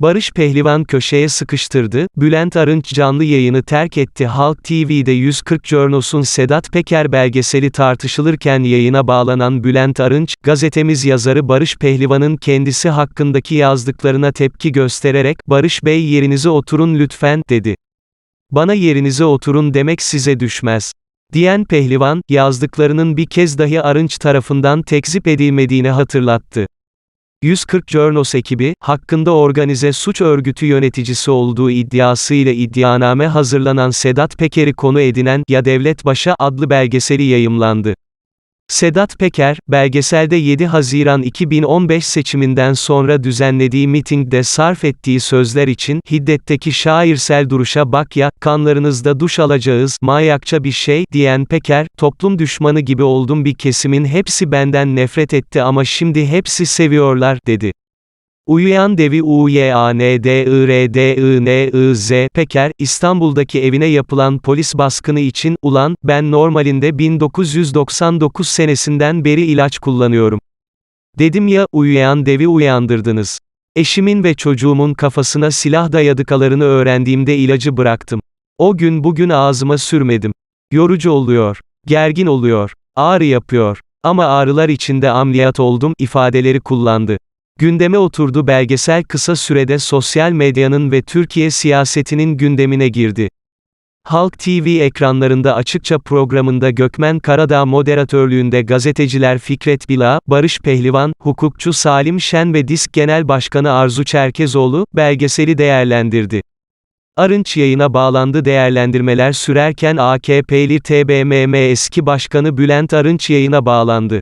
Barış Pehlivan köşeye sıkıştırdı, Bülent Arınç canlı yayını terk etti Halk TV'de 140 Jornos'un Sedat Peker belgeseli tartışılırken yayına bağlanan Bülent Arınç, gazetemiz yazarı Barış Pehlivan'ın kendisi hakkındaki yazdıklarına tepki göstererek, Barış Bey yerinize oturun lütfen, dedi. Bana yerinize oturun demek size düşmez. Diyen Pehlivan, yazdıklarının bir kez dahi Arınç tarafından tekzip edilmediğini hatırlattı. 140 Journos ekibi, hakkında organize suç örgütü yöneticisi olduğu iddiasıyla iddianame hazırlanan Sedat Peker'i konu edinen Ya Devlet Başa adlı belgeseli yayımlandı. Sedat Peker, belgeselde 7 Haziran 2015 seçiminden sonra düzenlediği mitingde sarf ettiği sözler için, hiddetteki şairsel duruşa bak ya, kanlarınızda duş alacağız, manyakça bir şey, diyen Peker, toplum düşmanı gibi oldum bir kesimin hepsi benden nefret etti ama şimdi hepsi seviyorlar, dedi. Uyuyan devi UYANDIRDINIZ Peker, İstanbul'daki evine yapılan polis baskını için, ulan, ben normalinde 1999 senesinden beri ilaç kullanıyorum. Dedim ya, uyuyan devi uyandırdınız. Eşimin ve çocuğumun kafasına silah dayadıkalarını öğrendiğimde ilacı bıraktım. O gün bugün ağzıma sürmedim. Yorucu oluyor. Gergin oluyor. Ağrı yapıyor. Ama ağrılar içinde ameliyat oldum ifadeleri kullandı. Gündeme oturdu belgesel kısa sürede sosyal medyanın ve Türkiye siyasetinin gündemine girdi. Halk TV ekranlarında açıkça programında Gökmen Karadağ moderatörlüğünde gazeteciler Fikret Bila, Barış Pehlivan, hukukçu Salim Şen ve Disk Genel Başkanı Arzu Çerkezoğlu, belgeseli değerlendirdi. Arınç yayına bağlandı değerlendirmeler sürerken AKP'li TBMM eski başkanı Bülent Arınç yayına bağlandı.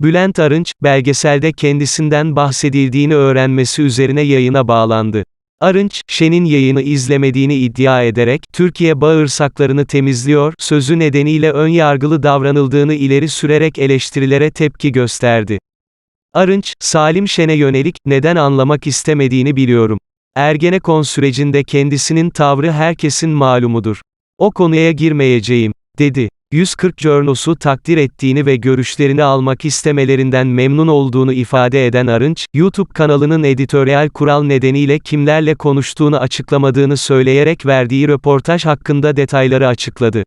Bülent Arınç, belgeselde kendisinden bahsedildiğini öğrenmesi üzerine yayına bağlandı. Arınç, Şen'in yayını izlemediğini iddia ederek, Türkiye bağırsaklarını temizliyor, sözü nedeniyle ön yargılı davranıldığını ileri sürerek eleştirilere tepki gösterdi. Arınç, Salim Şen'e yönelik, neden anlamak istemediğini biliyorum. Ergenekon sürecinde kendisinin tavrı herkesin malumudur. O konuya girmeyeceğim, dedi. 140 Jornos'u takdir ettiğini ve görüşlerini almak istemelerinden memnun olduğunu ifade eden Arınç, YouTube kanalının editoryal kural nedeniyle kimlerle konuştuğunu açıklamadığını söyleyerek verdiği röportaj hakkında detayları açıkladı.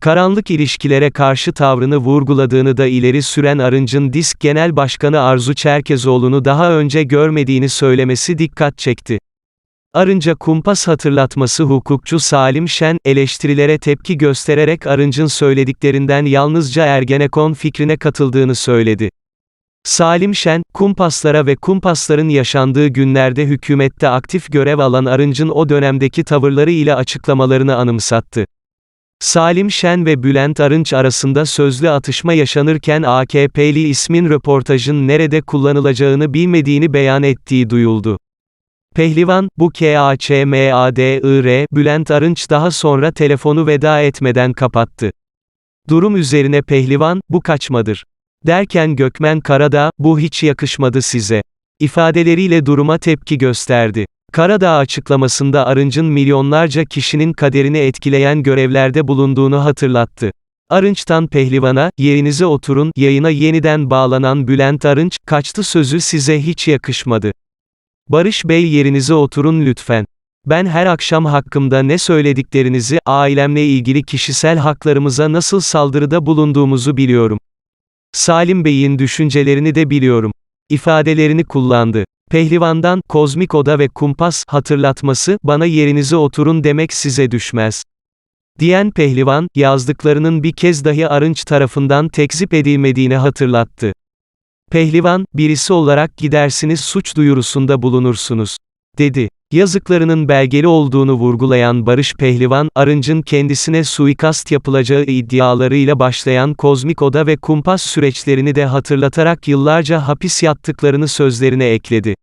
Karanlık ilişkilere karşı tavrını vurguladığını da ileri süren Arınç'ın Disk Genel Başkanı Arzu Çerkezoğlu'nu daha önce görmediğini söylemesi dikkat çekti. Arınca kumpas hatırlatması hukukçu Salim Şen, eleştirilere tepki göstererek Arınç'ın söylediklerinden yalnızca Ergenekon fikrine katıldığını söyledi. Salim Şen, kumpaslara ve kumpasların yaşandığı günlerde hükümette aktif görev alan Arınç'ın o dönemdeki tavırları ile açıklamalarını anımsattı. Salim Şen ve Bülent Arınç arasında sözlü atışma yaşanırken AKP'li ismin röportajın nerede kullanılacağını bilmediğini beyan ettiği duyuldu. Pehlivan, bu KAÇMADIR, Bülent Arınç daha sonra telefonu veda etmeden kapattı. Durum üzerine Pehlivan, bu kaçmadır. Derken Gökmen Karadağ, bu hiç yakışmadı size. ifadeleriyle duruma tepki gösterdi. Karadağ açıklamasında Arınç'ın milyonlarca kişinin kaderini etkileyen görevlerde bulunduğunu hatırlattı. Arınç'tan Pehlivan'a, yerinize oturun, yayına yeniden bağlanan Bülent Arınç, kaçtı sözü size hiç yakışmadı. Barış Bey yerinize oturun lütfen. Ben her akşam hakkımda ne söylediklerinizi, ailemle ilgili kişisel haklarımıza nasıl saldırıda bulunduğumuzu biliyorum. Salim Bey'in düşüncelerini de biliyorum. ifadelerini kullandı. Pehlivandan, kozmik oda ve kumpas, hatırlatması, bana yerinize oturun demek size düşmez. Diyen Pehlivan, yazdıklarının bir kez dahi Arınç tarafından tekzip edilmediğini hatırlattı. Pehlivan, birisi olarak gidersiniz suç duyurusunda bulunursunuz. Dedi. Yazıklarının belgeli olduğunu vurgulayan Barış Pehlivan, Arınç'ın kendisine suikast yapılacağı iddialarıyla başlayan kozmik oda ve kumpas süreçlerini de hatırlatarak yıllarca hapis yattıklarını sözlerine ekledi.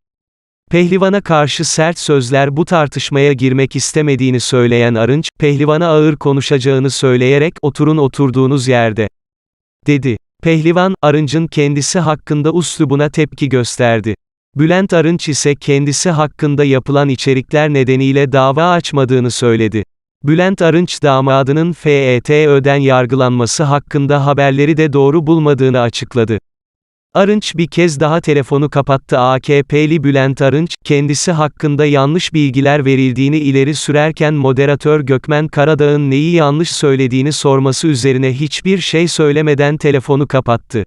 Pehlivan'a karşı sert sözler bu tartışmaya girmek istemediğini söyleyen Arınç, Pehlivan'a ağır konuşacağını söyleyerek, oturun oturduğunuz yerde. Dedi. Pehlivan, Arınç'ın kendisi hakkında uslubuna tepki gösterdi. Bülent Arınç ise kendisi hakkında yapılan içerikler nedeniyle dava açmadığını söyledi. Bülent Arınç damadının FETÖ'den yargılanması hakkında haberleri de doğru bulmadığını açıkladı. Arınç bir kez daha telefonu kapattı AKP'li Bülent Arınç, kendisi hakkında yanlış bilgiler verildiğini ileri sürerken moderatör Gökmen Karadağ'ın neyi yanlış söylediğini sorması üzerine hiçbir şey söylemeden telefonu kapattı.